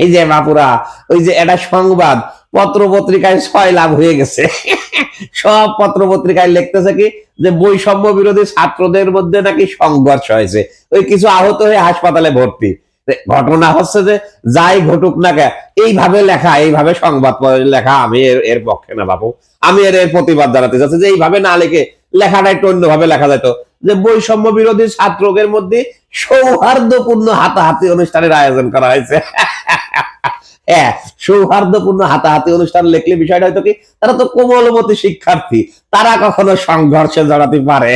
এই যে বাপুরা, ওই যে এটা সংবাদ পত্র পত্রিকায় ছয় লাভ হয়ে গেছে। সব পত্র পত্রিকায় লিখতেছে কি, যে বৈষম্য বিরোধী ছাত্রদের মধ্যে নাকি সংঘর্ষ হয়েছে। ওই কিছু আহত হয়ে হাসপাতালে ভর্তি। ঘটনা হচ্ছে যে, যাই ঘটুক না কে এইভাবে লেখা, এইভাবে সংবাদ লেখা, আমি এর পক্ষে না বাবু আমি এর এর প্রতিবাদ জানাতে চাচ্ছি যে এইভাবে না লিখে লেখাটা একটু অন্যভাবে লেখা যেত। যে বৈষম্য বিরোধী ছাত্রদের মধ্যে সৌহার্দ্যপূর্ণ হাতাহাতি অনুষ্ঠানের আয়োজন করা হয়েছে। হ্যাঁ সৌহার্দ্যপূর্ণ হাতাহাতি অনুষ্ঠান লিখলে বিষয়টা হয়তো কি, তারা তো কোমলমতি শিক্ষার্থী, তারা কখনো সংঘর্ষে জড়াতে পারে।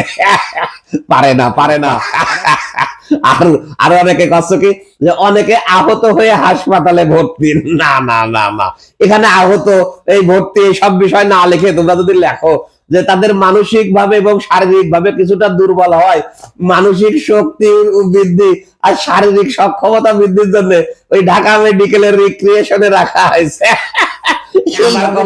পারে না পারে না। আর, আরও অনেকে কষ্ট কি, যে অনেকে আহত হয়ে হাসপাতালে ভর্তি। না না না না। এখানে আহত এই ভর্তি, এই সব বিষয় না লিখে তোমরা যদি লেখো যে তাদের মানসিক ভাবে এবং শারীরিক ভাবে কিছুটা দুর্বল হয়। মানসিক শক্তি বৃদ্ধি আর শারীরিক সক্ষমতা বৃদ্ধির জন্য ওই ঢাকা মেডিকেলের রিক্রিয়েশনে রাখা হয়েছে।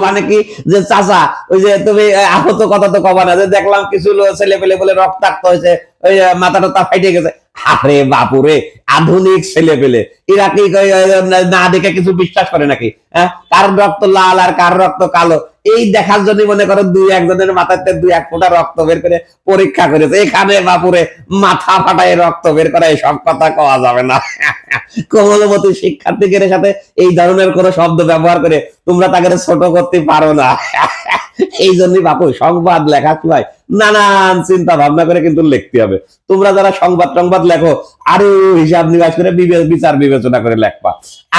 মানে কি? যে চাচা ওই যে তুমি আহত কথা তো কবা না যে দেখলাম কিছু ছেলে পেলে বলে রক্তাক্ত হয়েছে ওই আহ, মাথা টাথা ফাইটে গেছে। আরে বাপুরে আধুনিক ছেলে পেলে এরা কি কই, আহ, না দেখে কিছু বিশ্বাস করে নাকি? হ্যাঁ? কার রক্ত লাল আর কার রক্ত কালো? এই দেখার জন্য মনে দুই একজনের মাথাতে দুই এক ফোঁটা রক্ত বের করে পরীক্ষা করেছে। এখানে বাপুরে মাথা ফাটায় রক্ত বের করা সব কথা কওয়া যাবে না। কোমলমতি শিক্ষার্থীদের সাথে এই ধরনের কোন শব্দ ব্যবহার করে তোমরা তাকে ছোট করতে পারো না। এই জন্যই বাপু সংবাদ লেখা হয় নানান চিন্তা ভাবনা করে কিন্তু লিখতে হবে। তোমরা যারা সংবাদ সংবাদ লেখো আরও হিসাব নিকাশ করে বিচার বিবেচনা করে লেখবা।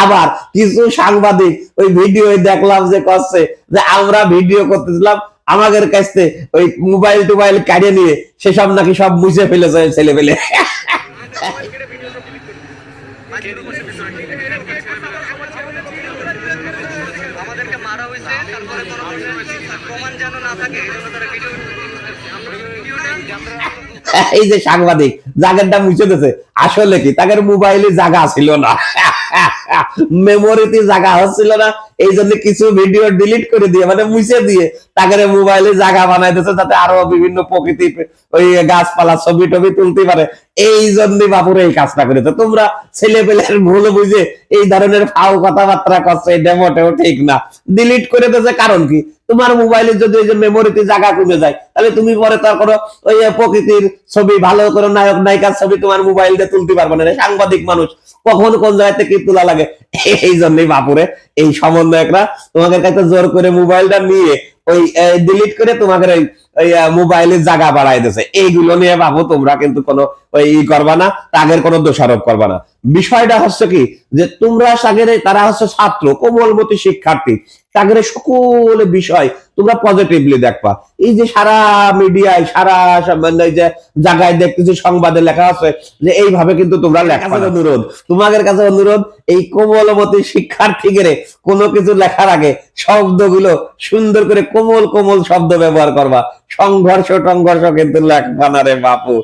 আবার কিছু সাংবাদিক ওই ভিডিও দেখলাম যে করছে যে আমরা ভিডিও করতেছিলাম আমাদের কাছে ওই মোবাইল টোবাইল কাটিয়ে নিয়ে সেসব নাকি সব মুছে ফেলেছে ছেলে পেলে মারা হয়েছে, তারপরে তোরা প্রমাণ যেন না থাকে, এই জন্য তারা ভিডিও এই যে সাংবাদিক জায়গাটা মুছে দিয়েছে আসলে কি তাদের মোবাইলে জায়গা ছিল না। মেমোরিতে জায়গা হচ্ছিল না এই জন্য কিছু ভিডিও ডিলিট করে দিয়ে মানে মুছে দিয়ে তাদের মোবাইলে জায়গা বানাই দিয়েছে যাতে আরও বিভিন্ন প্রকৃতি, ওই গাছপালা ছবি টবি তুলতে পারে। এই জন্য বাপুর এই কাজটা করেছে। তোমরা ছেলে পেলের ভুল বুঝে এই ধরনের ফাও কথাবার্তা করছ, এটা মোটেও ঠিক না। ডিলিট করে দিয়েছে কারণ কি? তোমার মোবাইলে যদি ওই যে মেমোরিতে জায়গা কমে যায়, তাহলে তুমি পরে তার কোনো, ওই প্রকৃতির ছবি, ভালো করে নায়ক, নায়িকার ছবি তোমার মোবাইল দিয়ে তুলতে পারবে না সাংবাদিক মানুষ, কখন কোন জায়গা থেকে কি তোলা লাগে? এই জন্যই বাপুরে, এই সমন্বয়করা তোমাদের কাছে জোর করে মোবাইলটা নিয়ে ওই ডিলিট করে তোমাদের ওই মোবাইলে জায়গা বাড়াই দিয়েছে এইগুলো নিয়ে বাবু তোমরা কিন্তু কোনো ই করবা না তাদের কোনো দোষারোপ করবা না। বিষয়টা হচ্ছে কি যে তোমরা সাগের তারা হচ্ছে ছাত্র কোমলমতি শিক্ষার্থী। তাদের সকল বিষয় তোমরা পজিটিভলি দেখবা। এই যে সারা মিডিয়ায় সারা এই যে জায়গায় দেখতেছি সংবাদে লেখা আছে যে এইভাবে কিন্তু তোমরা লেখা অনুরোধ। তোমাদের কাছে অনুরোধ এই কোমলমতি শিক্ষার্থীদের কোনো কিছু লেখার আগে শব্দগুলো সুন্দর করে কোমল কোমল শব্দ ব্যবহার করবা। সংঘর্ষ টংঘর্ষ কিন্তু লেখবা না রে বাপু।